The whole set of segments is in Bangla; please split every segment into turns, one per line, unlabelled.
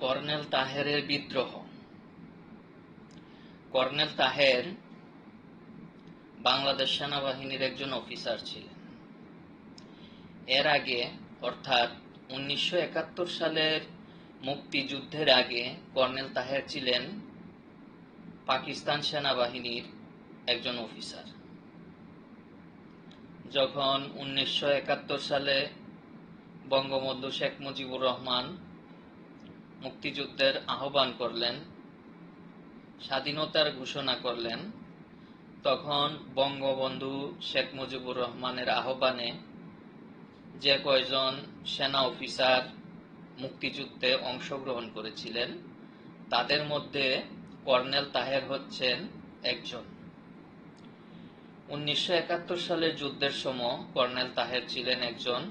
কর্নেল তাহেরের বিদ্রোহ। কর্নেল তাহের বাংলাদেশ সেনাবাহিনীর একজন অফিসার ছিলেন। এর আগে, অর্থাৎ উনিশশো একাত্তর সালের মুক্তিযুদ্ধের আগে কর্নেল তাহের ছিলেন পাকিস্তান সেনাবাহিনীর একজন অফিসার। যখন উনিশশো একাত্তর সালে বঙ্গবন্ধু শেখ মুজিবুর রহমান মুক্তিযুদ্ধের আহ্বান করলেন, স্বাধীনতার ঘোষণা করলেন, তখন বঙ্গবন্ধু শেখ মুজিবুর রহমানের আহ্বানে যে কয়জন সেনা অফিসার মুক্তিযুদ্ধে অংশগ্রহণ করেছিলেন, তাদের মধ্যে কর্নেল তাহের হচ্ছেন একজন। উনিশশো একাত্তর সালের যুদ্ধের সময় কর্নেল তাহের ছিলেন একজন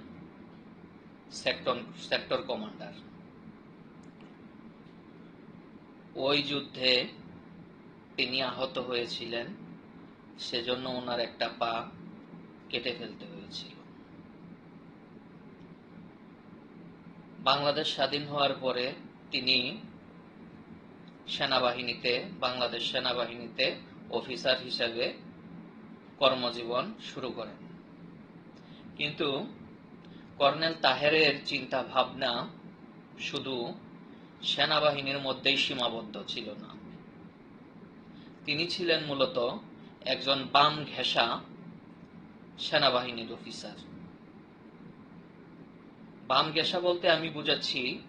সেক্টর সেক্টর কমান্ডার। ওই যুদ্ধে তিনি আহত হয়েছিলেন, সেজন্য ওনার একটা পা কেটে ফেলতে হয়েছিল। বাংলাদেশ স্বাধীন হওয়ার পরে তিনি সেনাবাহিনীতে, বাংলাদেশ সেনাবাহিনীতে অফিসার হিসেবে কর্মজীবন শুরু করেন। কিন্তু কর্নেল তাহেরের চিন্তা ভাবনা শুধু সেনাবাহিনীর মধ্যেই সীমাবদ্ধ ছিল না। তিনি ছিলেন মূলত একজন বাম ঘেঁষা সেনাবাহিনীর অফিসার। বাম ঘেঁষা বলতে আমি বুঝাচ্ছি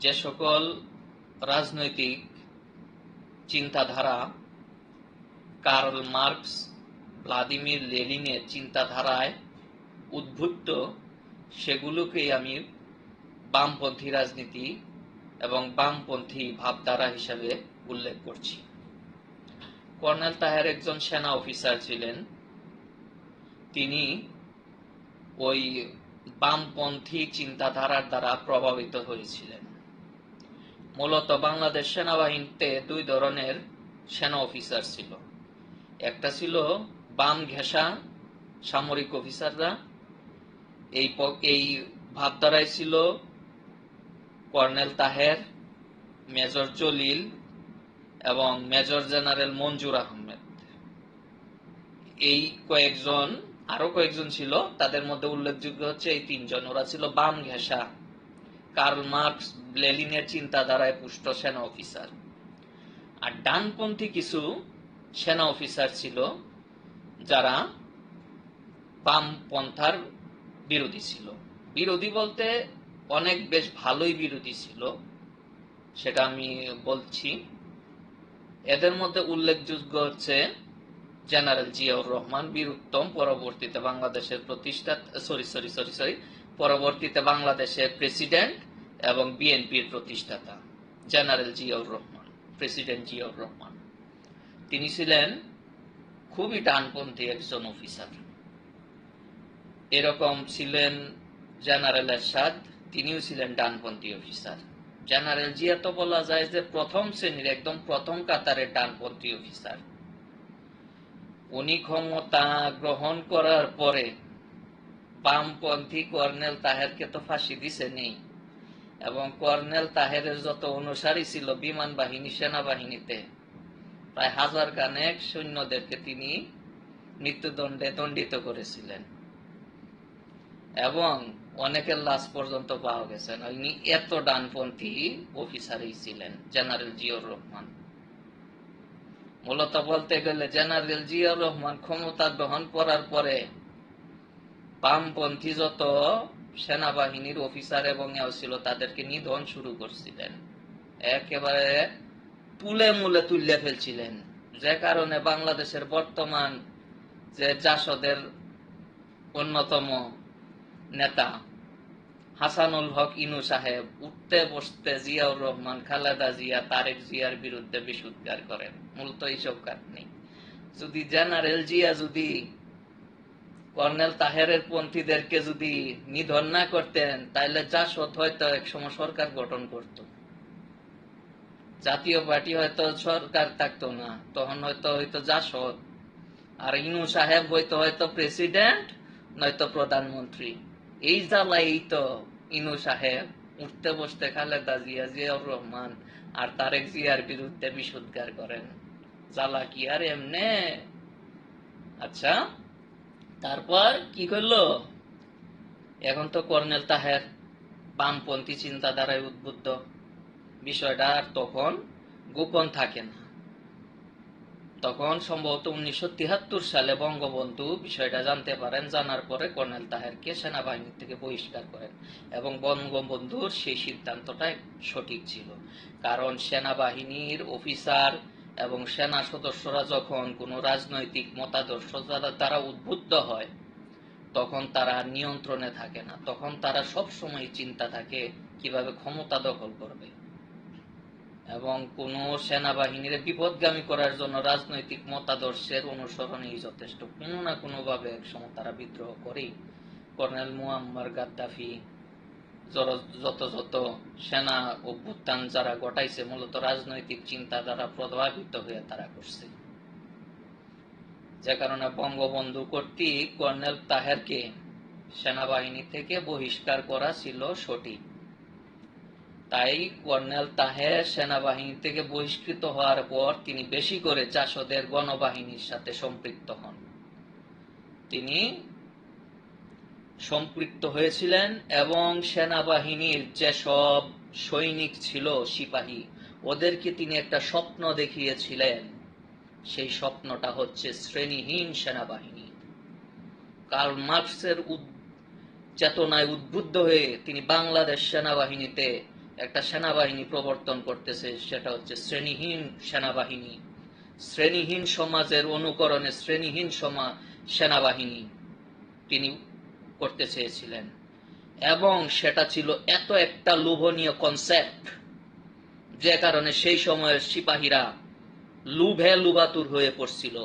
যে সকল রাজনৈতিক চিন্তাধারা, কার্ল মার্কস, ভ্লাদিমির লেনিনের চিন্তাধারায় উদ্বুদ্ধ সেগুলোকেই আমি বামপন্থী রাজনীতি এবং বামপন্থী ভাবধারা হিসাবে উল্লেখ করছি। কর্নেল তাহের একজন সেনা অফিসার ছিলেন। তিনি ওই বামপন্থী চিন্তাধারার দ্বারা প্রভাবিত হয়েছিলেন। মূলত বাংলাদেশ সেনাবাহিনীতে দুই ধরনের সেনা অফিসার ছিল। একটা ছিল বাম ঘেঁষা সামরিক অফিসাররা। এই এই ভাবধারায় ছিল কর্নেল তাহের, মেজর জলিল এবং মেজর জেনারেল মঞ্জুর আহমেদ। এই কয়েকজন, আরও কয়েকজন ছিল, তাদের মধ্যে উল্লেখযোগ্য হচ্ছে এই তিনজন। ওরা ছিল বাম ঘেঁষা। কার্ল মার্কস লেলিনের চিন্তাধারায় পুষ্ট সেনা অফিসার। আর ডানপন্থী কিছু সেনা অফিসার ছিল, যারা বাম পন্থার বিরোধী ছিল। বিরোধী বলতে অনেক বেশ ভালোই বিরোধী ছিল, সেটা আমি বলছি। এদের মধ্যে উল্লেখযোগ্য হচ্ছে জেনারেল জিয়াউর রহমান বীর উত্তম পরবর্তীতে বাংলাদেশের প্রতিষ্ঠা, সরি সরি সরি সরি, পরবর্তীতে বাংলাদেশের প্রেসিডেন্ট এবং বিএনপির প্রতিষ্ঠাতা জেনারেল জিয়াউর রহমান, প্রেসিডেন্ট জিয়াউর রহমান। তিনি ছিলেন খুবই ডানপন্থী একজন অফিসার। এরকম ছিলেন জেনারেল এরশাদ তিনিও ছিলেন ডানপন্থী অফিসার। জেনারেল জিয়া তো বলা যায় যে প্রথম শ্রেণির একদম প্রথম কাতারের ডানপন্থী অফিসার। উনি ক্ষমতা গ্রহণ করার পরে বামপন্থী কর্নেল তাহেরকে তো ফাঁসি দিছে নেই এবং কর্নেল তাহেরের যত অনুসারী ছিল বিমান বাহিনী, সেনাবাহিনীতে, প্রায় হাজার কানেক সৈন্যদেরকে তিনি মৃত্যুদণ্ডে দণ্ডিত করেছিলেন। এবং অনেকের লাশ পর্যন্ত পাওয়া গেছে। উনি এত ডানপন্থী অফিসারই ছিলেন, জেনারেল জিয়র রহমান। মূলত বলতে গেলে জেনারেল জিয়র রহমান ক্ষমতা গ্রহণ করার পরে বামপন্থী যত সেনাবাহিনীর অফিসার এবং ছিল, তাদেরকে নিধন শুরু করছিলেন। একেবারে তুলে মূলে তুলে ফেলছিলেন। যে কারণে বাংলাদেশের বর্তমান যে জাসদের অন্যতম নেতা হাসানুল হক ইনু সাহেব, উঠতে বসতে জিয়াউর রহমান, খালেদা জিয়া, তারেক জিয়ার বিরুদ্ধে বিশুদ্ধার করেন। মূলত এইসব কারণে যদি জেনারেল জিয়া যদি কর্নেল তাহেরের পন্থীদেরকে যদি নিধন না করতেন তাহলে জাসদ হয়তো একসময় সরকার গঠন করত। জাতীয় পার্টি হয়তো সরকার থাকতো না, তখন হয়তো হয়তো জাসদ আর ইনু সাহেব হয়তো হয়তো প্রেসিডেন্ট, নয়তো প্রধানমন্ত্রী। এই জ্বালাই তো ইনু সাহেব উঠতে বসতে খালেদা জিয়া রহমান আর তারেক জিয়ার বিরুদ্ধে বিষোদ্গার করেন জ্বালা কি আর এমনে আচ্ছা তারপর কি করল এখন তো কর্নেল তাহের বামপন্থী চিন্তাধারায় উদ্বুদ্ধ। বিষয়টা আর তখন গোপন থাকে না। তখন সম্ভবত উনিশশো সালে বঙ্গবন্ধু বিষয়টা জানতে পারেন, জানার পরে কর্নেল তাহেরকে সেনাবাহিনী থেকে বহিষ্কার করেন এবং বঙ্গবন্ধুর সেই সিদ্ধান্তটা সঠিক ছিল। কারণ সেনাবাহিনীর অফিসার এবং সেনা সদস্যরা যখন কোনো রাজনৈতিক মতাদর্শ দ্বারা তারা উদ্বুদ্ধ হয়, তখন তারা নিয়ন্ত্রণে থাকে না। তখন তারা সব সময় চিন্তা থাকে কীভাবে ক্ষমতা দখল করবে। এবং কোন সেনাবাহিনীর বিপদগামী করার জন্য রাজনৈতিক মতাদর্শের অনুসরণেই যথেষ্ট। কোনো না কোনো ভাবে একসময় তারা বিদ্রোহ করেই কর্নেল মুয়াম্মার গাদ্দাফি যত সেনা অভ্যুত্থান যারা ঘটাইছে, মূলত রাজনৈতিক চিন্তা দ্বারা প্রভাবিত হয়ে তারা করছে যে কারণে বঙ্গবন্ধু কর্তৃক কর্নেল তাহেরকে সেনাবাহিনী থেকে বহিষ্কার করা ছিল সঠিক। তাই কর্নেল তাহের সেনাবাহিনী থেকে বহিষ্কৃত হওয়ার পর তিনি বেশি করে চাষদের গণবাহিনীর সাথে সম্পৃক্ত হন। তিনি সম্পৃক্ত হয়েছিলেন এবং সেনাবাহিনীর যেসব সৈনিক ছিল, সিপাহী, ওদেরকে তিনি একটা স্বপ্ন দেখিয়েছিলেন। সেই স্বপ্নটা হচ্ছে শ্রেণীহীন সেনাবাহিনী। কার্ল মার্কসের চেতনায় উদ্বুদ্ধ হয়ে তিনি বাংলাদেশ সেনাবাহিনীতে একটা সেনাবাহিনী প্রবর্তন করতেছে, সেটা হচ্ছে শ্রেণীহীন সেনাবাহিনী। শ্রেণীহীন সমাজের অনুকরণে শ্রেণীহীন সমা, সেনাবাহিনী তিনি করতে চেয়েছিলেন। এবং সেটা ছিল এত একটা লোভনীয় কনসেপ্ট যে কারণে সেই সময়ের সিপাহীরা লুভে লুবাতুর হয়ে পড়ছিল।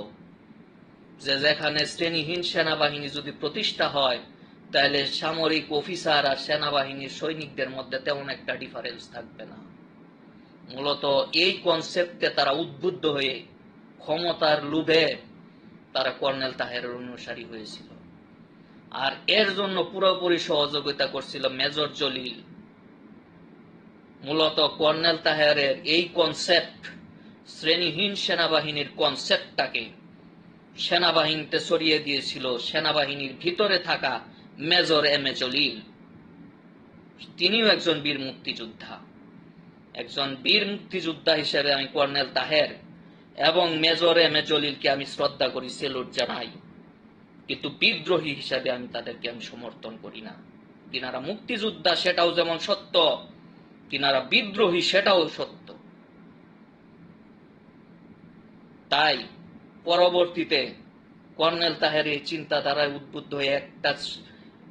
যে যেখানে শ্রেণীহীন সেনাবাহিনী যদি প্রতিষ্ঠা হয় তাহলে সামরিক অফিসার আর সেনাবাহিনীর সৈনিকদের মধ্যে তেমন একটা ডিফারেন্স থাকবে না। মূলত এই কনসেপ্টে তারা উদ্বুদ্ধ হয়ে ক্ষমতার লোভে তারা কর্নেল তাহের অনুসারী হয়েছিল। আর এর জন্য পুরোপুরি সহযোগিতা করছিল মেজর জলিল। মূলত কর্নেল তাহেরের এই কনসেপ্ট শ্রেণীহীন সেনাবাহিনীর কনসেপ্টটাকে সেনাবাহিনীতে সরিয়ে দিয়েছিল। সেনাবাহিনীর ভিতরে থাকা মেজর এম এ জলিল তিনিও একজন বীর মুক্তিযোদ্ধা। একজন বীর মুক্তিযোদ্ধা হিসেবে আমি কর্নেল তাহের এবং মেজর এম এ জলিলকে আমি শ্রদ্ধা করি, সেলুট জানাই। কিন্তু বিদ্রোহী হিসাবে আমি তাদেরকে আমি সমর্থন করি না। তিনারা মুক্তিযোদ্ধা, সেটাও যেমন সত্য, তিনারা বিদ্রোহী, সেটাও সত্য। তাই পরবর্তীতে কর্নেল তাহের এই চিন্তাধারায় উদ্বুদ্ধ হয়ে একটা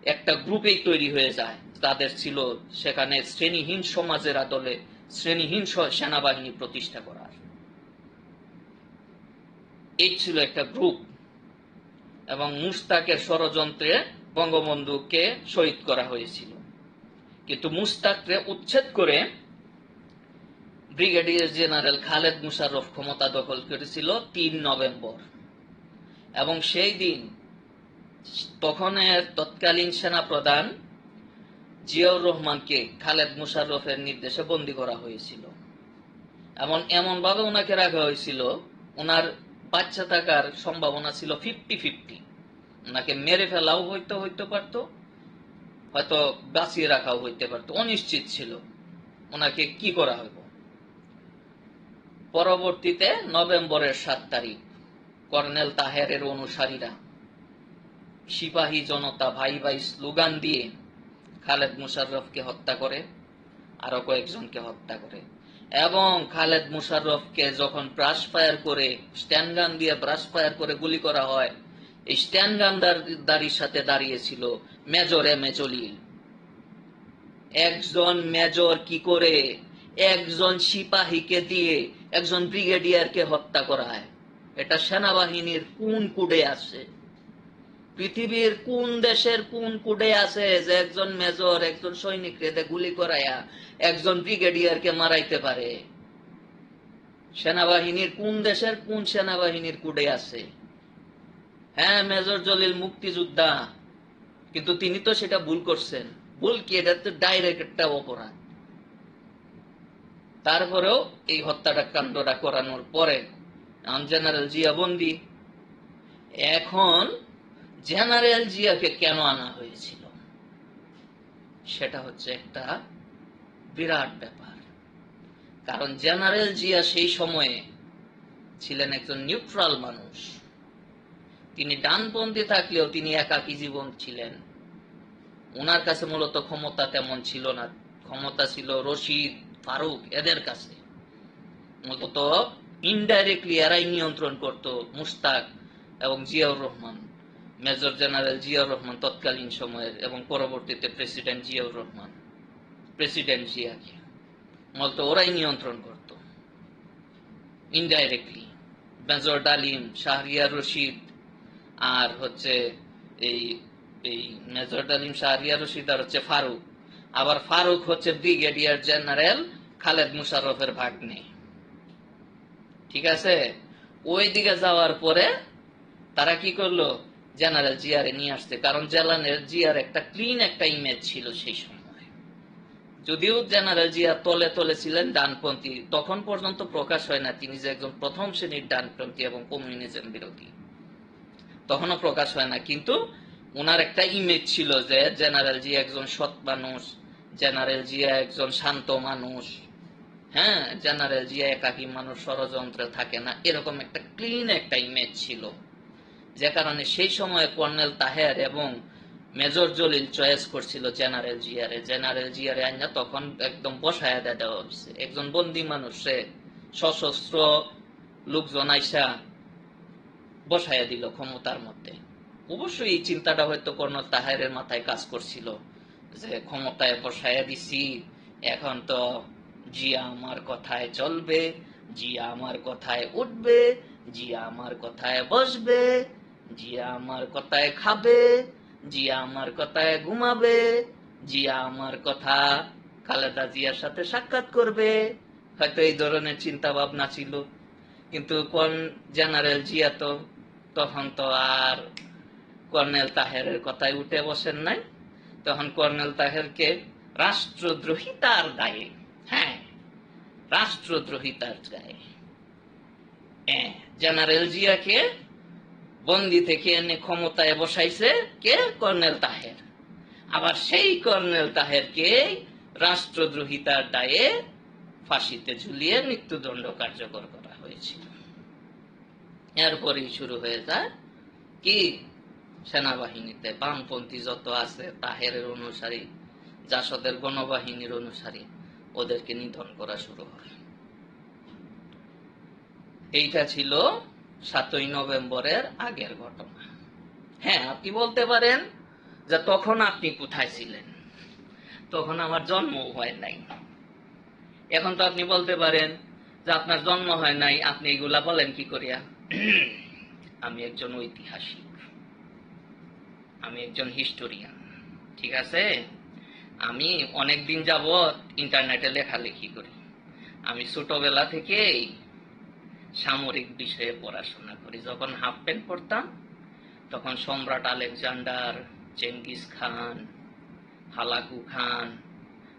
একটা গ্রুপেই তৈরি হয়ে যায়। তাদের ছিল সেখানে শ্রেণীহীন সমাজের আদলে শ্রেণীহীন সেনাবাহিনী প্রতিষ্ঠা করার। এই ছিল একটা গ্রুপ। এবং মুস্তাকের ষড়যন্ত্রে বঙ্গবন্ধুকে শহীদ করা হয়েছিল। কিন্তু মুস্তাককে উচ্ছেদ করে ব্রিগেডিয়ার জেনারেল খালেদ মুশাররফ ক্ষমতা দখল করেছিল তিন নভেম্বর। এবং সেই দিন তখনের তৎকালীন সেনা প্রধান জিয়াউর রহমানকে খালেদ মুশাররফের নির্দেশে বন্দী করা হয়েছিল। এমন এমন ভাবে ওনাকে রাখা হয়েছিল ওনার বাচ্চা থাকার সম্ভাবনা ছিল ফিফটি ফিফটি ওনাকে মেরে ফেলাও হইতে হইতে পারতো, হয়তো বাঁচিয়ে রাখাও হইতে পারতো, অনিশ্চিত ছিল। ওনাকে কি করা হইব? পরবর্তীতে নভেম্বরের সাত তারিখ, কর্নেল তাহেরের অনুসারীরা সিপাহী জনতা ভাই ভাই স্লোগান দিয়ে খালেদ মুশাররফকে হত্যা করে, আরও কয়েকজনকে হত্যা করে। এবং খালেদ মুশাররফকে যখন ব্রাশ ফায়ার করে স্ট্যান্ড গান দিয়ে ব্রাশ ফায়ার করে গুলি করা হয়, এই স্ট্যান্ড গান দাঁড়ির সাথে দাঁড়িয়েছিল মেজর এম এ জলিল। একজন মেজর কি করে? একজন সিপাহীকে দিয়ে একজন ব্রিগেডিয়ারকে হত্যা করায় এটা সেনাবাহিনীর কোন কুডে আছে? পৃথিবীর কোন দেশের কোন কুডে আছে যে একজন মেজর, একজন সৈনিক রেদে গুলি করাইয়া একজন ব্রিগেডিয়ারকে মারাইতে পারে? সেনাবাহিনীর কোন দেশের কোন সেনাবাহিনীর কুডে আছে? হ্যাঁ মেজর জলিল মুক্তিযোদ্ধা, কিন্তু তিনি তো সেটা ভুল করছেন। ভুল কি? এটা তো ডাইরেক্ট অপরাধ। তারপরেও এই হত্যাটা কাণ্ডটা করানোর পরে জেনারেল জিয়া বন্দি এখন জেনারেল জিয়াকে কেন আনা হয়েছিল? সেটা হচ্ছে একটা বিরাট ব্যাপার। কারণ জেনারেল জিয়া সেই সময়ে ছিলেন একজন নিউট্রাল মানুষ। তিনি ডানপন্থী থাকলেও তিনি একাকী জীবন ছিলেন। ওনার কাছে মূলত ক্ষমতা তেমন ছিল না। ক্ষমতা ছিল রশিদ ফারুক এদের কাছে। মূলত ইনডাইরেক্টলি এরাই নিয়ন্ত্রণ করত মুস্তাক এবং জিয়াউর রহমান। মেজর জেনারেল জিয়াউর রহমান তৎকালীন সময়ের এবং পরবর্তীতে প্রেসিডেন্ট জিয়াউর রহমান, প্রেসিডেন্ট জিয়াকে। মূলত ওরাই নিয়ন্ত্রণ করত। ইনডাইরেক্টলি মেজর ডালিম, শাহরিয়ার রশিদ আর হচ্ছে এই এই মেজর ডালিম, শাহরিয়ার রশিদ আর হচ্ছে ফারুক। আবার ফারুক হচ্ছে ব্রিগেডিয়ার জেনারেল খালেদ মুশারফের ভাগ্নে। ঠিক আছে? ওই দিকে যাওয়ার পরে তারা কি করল? জেনারেল জিয়ারে নিয়ে আসছে, কারণ জেনারেল জিয়ার একটা ক্লিন একটা ইমেজ ছিল সেই সময়। যদিও জেনারেল জিয়া তলে তলে ছিলেন ডানপন্থী, তখন পর্যন্ত প্রকাশ হয় না তিনি যে একজন প্রথম শ্রেণির ডানপন্থী এবং কমিউনিজম বিরোধী। তখনও প্রকাশ হয় না, কিন্তু ওনার একটা ইমেজ ছিল যে জেনারেল জিয়া একজন সৎ মানুষ, জেনারেল জিয়া একজন শান্ত মানুষ। হ্যাঁ জেনারেল জিয়া একাকী মানুষ ষড়যন্ত্রে থাকে না, এরকম একটা ক্লিন একটা ইমেজ ছিল। যে কারণে সেই সময় কর্নেল তাহের এবং মেজর জলিল চয়েস করছিল জেনারেল জিয়ারে। জেনারেল জিয়ারে আইনা তখন একদম বসায় দেওয়া হয়েছে একজন বন্দি মানুষ সশস্ত্র লোকজন আইসা বসায় দিল ক্ষমতার মধ্যে। অবশ্যই এই চিন্তাটা হয়তো কর্নেল তাহেরের মাথায় কাজ করছিল, যে ক্ষমতায় বসায় দিছি, এখন তো জিয়া আমার কথায় চলবে, জিয়া আমার কথায় উঠবে, জিয়া আমার কথায় বসবে। জিয়া আমার কথায় খাবে জিয়া আমার কথায় ঘুমাবে জিয়া আমার কথা খালেদা জিয়ার সাথে সাক্ষাৎ করবে। হয়তো এই ধরনের চিন্তা ভাবনা ছিল কিন্তু কোন জেনারেল জিয়া তো তখন তো আর কর্নেল তাহেরের কথায় উঠে বসেন নাই। তখন কর্নেল তাহেরকে রাষ্ট্রদ্রোহিতার দায়ে হ্যাঁ রাষ্ট্রদ্রোহিতার দায়ে হ্যাঁ, জেনারেল জিয়াকে বন্দি থেকে এনে ক্ষমতায় বসাইছে কে? কর্নেল তাহের। আবার সেই কর্নেল তাহেরকে রাষ্ট্রদ্রোহিতার দায়ে ফাঁসিতে ঝুলিয়ে মৃত্যুদণ্ড কার্যকর করা হয়েছিল। এরপরেই শুরু হয়ে যায় কি? সেনাবাহিনীতে বামপন্থী যত আছে, তাহেরের অনুসারী, জাসদের গণবাহিনীর অনুসারী, ওদেরকে নিধন করা শুরু হয়। এইটা ছিল সাতই নভেম্বরের আগের ঘটনা। হ্যাঁ আপনি বলতে পারেন যে তখন আপনি কোথায় ছিলেন? তখন আমার জন্ম হয় নাই। এখন তো আপনি বলতে পারেন যে আপনার জন্ম হয় নাই, আপনি এগুলা বলেন কি করিয়া? আমি একজন ঐতিহাসিক। আমি একজন হিস্টোরিয়ান, ঠিক আছে? আমি অনেক দিন যাবৎ ইন্টারনেটে লেখালেখি করি। আমি ছোটবেলা থেকেই সামরিক বিষয়ে পড়াশোনা করি। যখন হাফ প্যান্ট পড়তাম, তখন সম্রাট Alexander Genghis Khan, Hulagu Khan,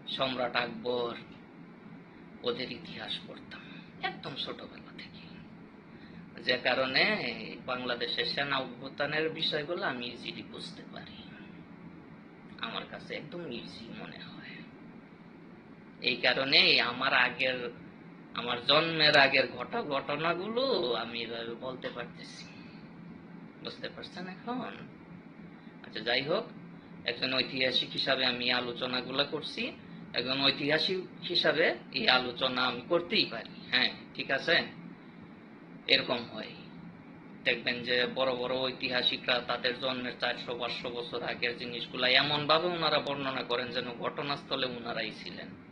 সম্রাট আকবর ওদের ইতিহাস পড়তাম একদম ছোটবেলা থেকে। যে কারণে বাংলাদেশের সেনা অভ্যুত্থানের বিষয়গুলো আমি ইজিলি বুঝতে পারি। আমার কাছে একদম ইজি মনে হয়। এই কারণে আমার আগের আমার জন্মের আগের ঘটা, ঘটনাগুলো আমি এভাবে বলতে পারতেছি। বুঝতে পারছেন এখন? আচ্ছা যাই হোক, একজন ঐতিহাসিক হিসাবে আমি আলোচনাগুলো করছি। একজন ঐতিহাসিক হিসাবে এই আলোচনা আমি করতেই পারি হ্যাঁ ঠিক আছে? এরকম হয়। দেখবেন যে বড় বড় ঐতিহাসিকরা তাদের জন্মের চারশো, পাঁচশো বছর আগের জিনিসগুলা এমন ভাবে ওনারা বর্ণনা করেন যেন ঘটনাস্থলে ওনারাই ছিলেন।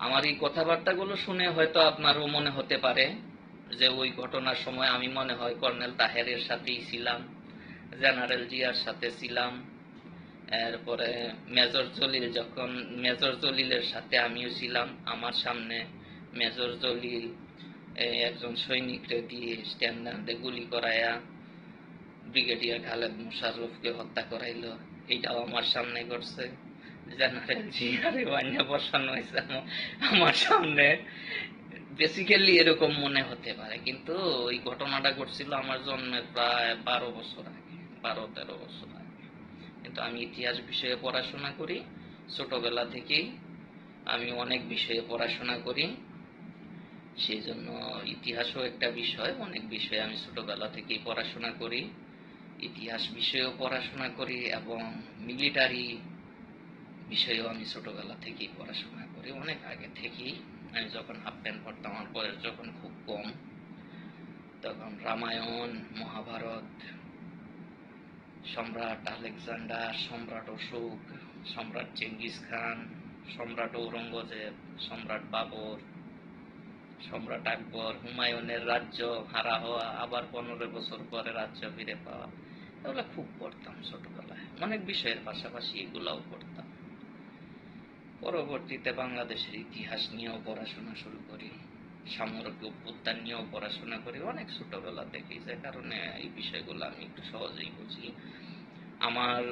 আমার এই কথাবার্তাগুলো শুনে হয়তো আপনারও মনে হতে পারে যে ওই ঘটনার সময় আমি মনে হয় কর্নেল তাহেরের সাথেই ছিলাম, জেনারেল জিয়ার সাথে ছিলাম। এরপরে মেজর জলিল যখন, মেজর জলিলের সাথে আমিও ছিলাম, আমার সামনে মেজর জলিল একজন সৈনিককে দিয়ে স্ট্যান্ডার্ডে গুলি করায়া ব্রিগেডিয়ার খালেদ মুশাররফকে হত্যা করাইল। এটাও আমার সামনে করছে জেনারেল জিয়ারে বানিয়ে বসানো হয়েছে আমার সামনে। বেসিক্যালি এরকম মনে হতে পারে, কিন্তু ওই ঘটনাটা ঘটছিল আমার জন্মের প্রায় বারো বছর আগে, বারো, তেরো বছর আগে। কিন্তু আমি ইতিহাস বিষয়ে পড়াশোনা করি, ছোটবেলা থেকেই আমি অনেক বিষয়ে পড়াশোনা করি। সেই জন্য ইতিহাসও একটা বিষয়, অনেক বিষয়ে আমি ছোটবেলা থেকেই পড়াশোনা করি। ইতিহাস বিষয়েও পড়াশোনা করি এবং মিলিটারি বিষয়েও আমি ছোটবেলা থেকেই পড়াশোনা করি। অনেক আগে থেকেই আমি যখন হাফ পড়তাম, আমার বয়স যখন খুব কম, তখন রামায়ণ, মহাভারত, সম্রাট আলেকজান্ডার, সম্রাট অশোক, সম্রাট চেঙ্গিস খান, সম্রাট ঔরঙ্গজেব, সম্রাট বাবর, সম্রাট আকবর, হুমায়ুনের রাজ্য হারা হওয়া, আবার পনেরো বছর পরে রাজ্য ফিরে পাওয়া, এগুলো খুব পড়তাম ছোটবেলায়। অনেক বিষয়ের পাশাপাশি এগুলাও পড়তাম। পরবর্তীতে বাংলাদেশের ইতিহাস নিয়েও পড়াশোনা শুরু করি সামরিক অভ্যুত্থান নিয়েও পড়াশোনা করি, অনেক ছোটবেলা থেকে যে কারণে এই বিষয়গুলো আমি একটু সহজেই বুঝি। আমার,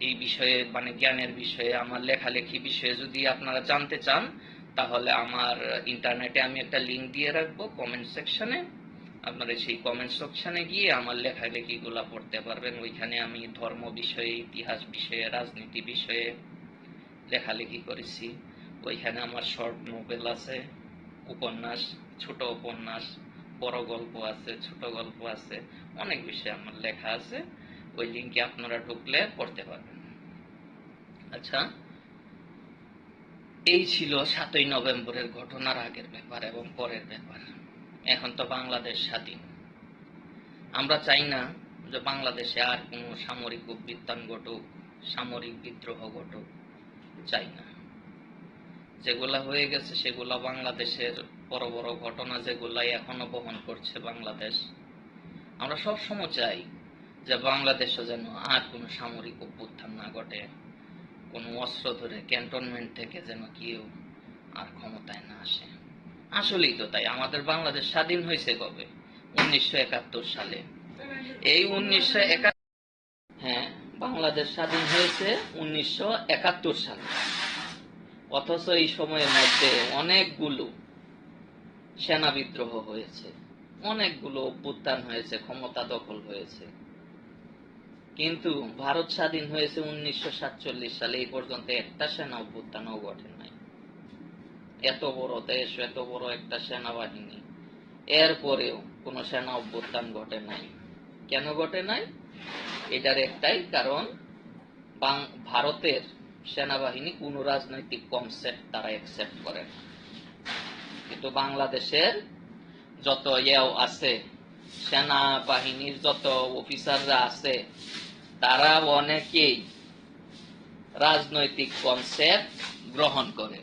এই বিষয়ে মানে জ্ঞানের বিষয়ে, আমার লেখালেখি বিষয়ে যদি আপনারা জানতে চান, তাহলে আমার ইন্টারনেটে আমি একটা লিংক দিয়ে রাখব কমেন্ট সেকশনে। আপনারা সেই কমেন্ট সেকশনে গিয়ে আমার লেখালেখিগুলো পড়তে পারবেন। ওইখানে আমি ধর্ম বিষয়ে, ইতিহাস বিষয়ে, রাজনীতি বিষয়ে লেখালেখি করেছি। ওইখানে আমার শর্ট নোবেল আছে, উপন্যাস, ছোট উপন্যাস, বড় গল্প আছে, ছোট গল্প আছে, অনেক বিষয়ে আমার লেখা আছে। ওই লিঙ্কে আপনারা ঢুকলে পড়তে পারবেন। আচ্ছা এই ছিল সাতই নভেম্বরের ঘটনার আগের ব্যাপার এবং পরের ব্যাপার। এখন তো বাংলাদেশ স্বাধীন। আমরা চাই না যে বাংলাদেশে আর কোনো সামরিক অভ্যুত্থান ঘটুক, সামরিক বিদ্রোহ ঘটুক। চাই না। যেগুলা হয়ে গেছে সেগুলা বাংলাদেশের বড় বড় ঘটনা যেগুলা এখনও বহন করছে বাংলাদেশ। আমরা সব সময় চাই যে বাংলাদেশে যেন আর কোনো সামরিক অভ্যুত্থান না ঘটে, কোনো অস্ত্র ধরে ক্যান্টনমেন্ট থেকে যেন কেউ আর ক্ষমতায় না আসে। আসলেই তো তাই, আমাদের বাংলাদেশ স্বাধীন হয়েছে কবে? উনিশশো একাত্তর সালে। এই উনিশশো একাত্তর হ্যাঁ বাংলাদেশ স্বাধীন হয়েছে উনিশশো একাত্তর সালে। অথচ এই সময়ের মধ্যে অনেকগুলো সেনা বিদ্রোহ হয়েছে, অনেকগুলো অভ্যুত্থান হয়েছে, ক্ষমতা দখল হয়েছে। কিন্তু ভারত স্বাধীন হয়েছে উনিশশো সাতচল্লিশ সালে, এই পর্যন্ত একটা সেনা অভ্যুত্থানও ঘটে নাই। এত বড় দেশ, এত বড় একটা সেনাবাহিনী, এরপরেও কোনো সেনা অভ্যুত্থান ঘটে নাই। কেন ঘটে নাই? এটার একটাই কারণ ভারতের সেনাবাহিনী কোন রাজনৈতিক কনসেপ্ট তারা একসেপ্ট করে কিন্তু বাংলাদেশের যত ইয়েও আছে, সেনাবাহিনীর যত অফিসাররা আছে, তারা অনেকেই রাজনৈতিক কনসেপ্ট গ্রহণ করে।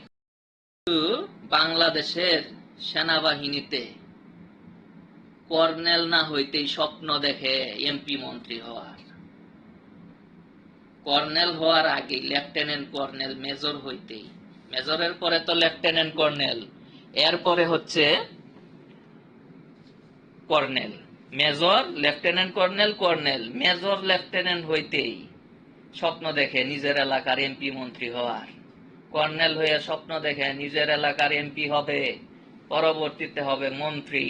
বাংলাদেশের সেনাবাহিনীতে কর্নেল না হইতেই স্বপ্ন দেখে এমপি মন্ত্রী হওয়ার কর্নেল হওয়ার আগে লেফটেন্যান্ট কর্নেল, মেজর হইতেই। মেজরের পরে তো লেফটেন্যান্ট কর্নেল, এরপরে হচ্ছে colonel. Major, lieutenant colonel colonel. Major, lieutenant হইতেই স্বপ্ন দেখে নিজের এলাকার এমপি মন্ত্রী হওয়ার। কর্নেল হয়ে স্বপ্ন দেখে নিজের এলাকার এমপি হবে, পরবর্তীতে হবে মন্ত্রী।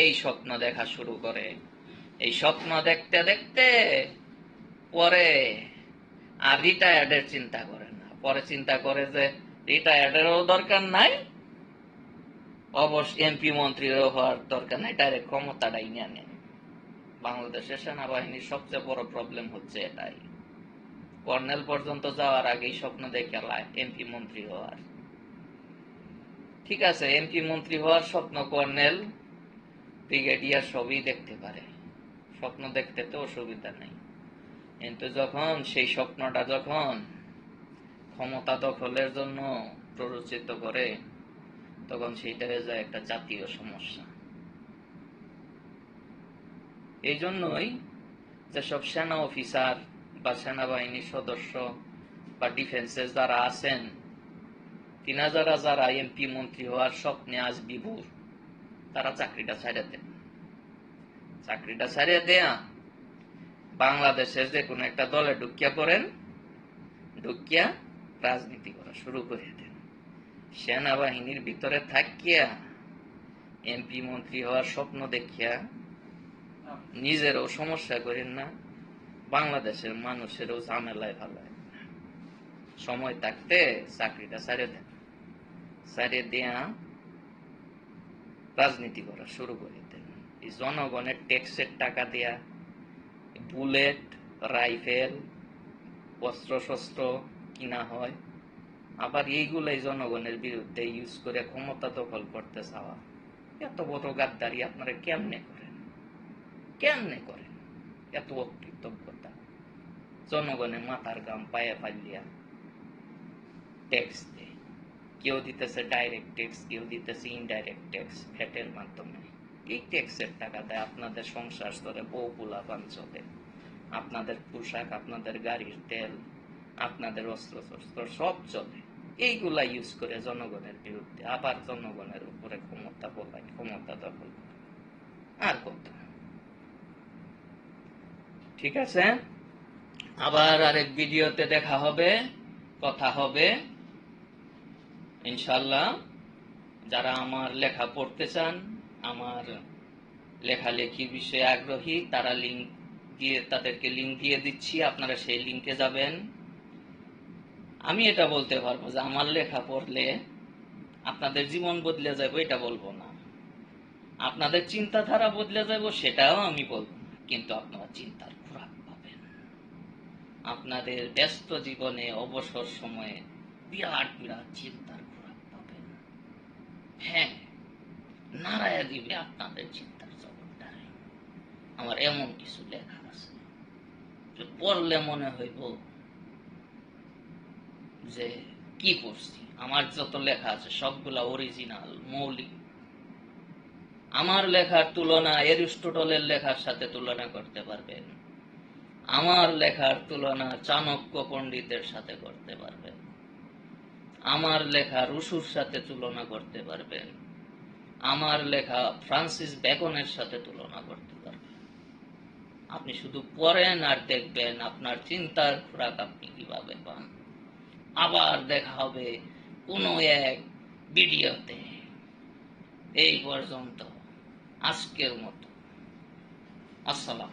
এই স্বপ্ন দেখা শুরু করে। এই স্বপ্ন দেখতে দেখতে পরে আর রিটায়ার্ডের চিন্তা করে না। পরে চিন্তা করে যে রিটায়ার্ডেরও দরকার নাই, অবশ্য এমপি মন্ত্রীরও হওয়ার দরকার নাই ডাইরেক্ট ক্ষমতাটাই নিয়ে নেন বাংলাদেশের সেনাবাহিনীর সবচেয়ে বড় প্রবলেম হচ্ছে এটাই। কর্নেল পর্যন্ত যাওয়ার আগেই স্বপ্ন দেখে এমপি মন্ত্রী হওয়ার ঠিক আছে এমপি মন্ত্রী হওয়ার স্বপ্ন কর্নেল, ব্রিগেডিয়ার সবই দেখতে পারে। স্বপ্ন দেখতে তো অসুবিধা নেই। কিন্তু যখন সেই স্বপ্নটা যখন ক্ষমতা দখলের জন্য প্ররোচিত করে, তখন সেইটা হয়ে যায় একটা জাতীয় সমস্যা। এই জন্যই যেসব সেনা অফিসার বা সেনাবাহিনীর সদস্য বা ডিফেন্সের যারা আছেন তিনা যারা যারা এমপি মন্ত্রী হওয়ার স্বপ্নে আজ বিভোর, তারা চাকরিটা ছাড়িয়ে দেন। চাকরিটা ছাড়িয়ে দেয়া বাংলাদেশের যে কোনো একটা দলে ঢুকিয়া পড়েন, ঢুকিয়া রাজনীতি করা শুরু করে দেন। সেনাবাহিনীর ভিতরে থাকিয়া এমপি মন্ত্রী হওয়ার স্বপ্ন দেখিয়া নিজেরও সমস্যা করেন না, বাংলাদেশের মানুষেরও ঝামেলায় ভালায় সময় থাকতে চাকরিটা ছাড়ে দেন। ছাড়ে দেয়া রাজনীতি করা শুরু করে দেন। এই জনগণের ট্যাক্সের টাকা দেয়া বুলেট, রাইফেল অস্ত্র শস্ত্র কিনা হয়। আবার এইগুলাই জনগণের বিরুদ্ধে ইউজ করে ক্ষমতা দখল করতে চাওয়া। এত বড় গাদ্দারি আপনারা কেমনে করেন? কেমনে করেন? এত অকৃতজ্ঞতা। জনগণের মাথার গাম পায়ে ফালিয়া ট্যাক্স দেয়। কেউ দিতেছে ডাইরেক্ট ট্যাক্স কেউ দিতেছে ইনডাইরেক্ট ট্যাক্স ভ্যাটের মাধ্যমে। এই ট্যাক্সের টাকা দেয় আপনাদের সংসার স্তরে বউ পোলা চলে। আপনাদের পোশাক, আপনাদের গাড়ির তেল, আপনাদের অস্ত্র শস্ত্র সব চলে। এইগুলা ইউজ করে জনগণের বিরুদ্ধে, আবার জনগণের উপরে ক্ষমতা বলায় ক্ষমতা দখল আর কত? ঠিক আছে? আবার আরেক ভিডিওতে দেখা হবে, কথা হবে। ইনশাল্লাহ যারা আমার লেখা পড়তে চান আমার লেখালেখির বিষয়ে আগ্রহী, তারা লিঙ্ক দিয়ে, তাদেরকে লিঙ্ক দিয়ে দিচ্ছি, আপনারা সেই লিঙ্কে যাবেন। আমি এটা বলতে পারব যে আমার লেখা পড়লে আপনাদের জীবন বদলে যাবে এটা বলব না। আপনাদের চিন্তাধারা বদলে যাব সেটাও আমি বলব কিন্তু আপনারা চিন্তার খোরাক পাবেন। আপনাদের ব্যস্ত জীবনে, অবসর সময়ে বিরাট বিরাট চিন্তার খোরাক পাবেন। হ্যাঁ নারায়া দিবে আপনাদের চিন্তার জগৎটারে আমার এমন কিছু লেখা আছে পড়লে মনে হইব যে কি পড়ছি? আমার যত লেখা আছে সবগুলা অরিজিনাল মৌলিক। আমার লেখার তুলনা এরিস্টোটলের লেখার সাথে তুলনা করতে পারবেন। আমার লেখার তুলনা চাণক্য পণ্ডিতের সাথে করতে পারবেন। আমার লেখা রুশুর সাথে তুলনা করতে পারবেন। আমার লেখা ফ্রান্সিস বেকনের সাথে তুলনা করতে পারবেন। আপনি শুধু পড়েন আর দেখবেন আপনার চিন্তার খোরাক আপনি কীভাবে পান। আবার দেখা হবে কোনো এক ভিডিওতে। এই পর্যন্ত, আজকের মতো। আসসালাম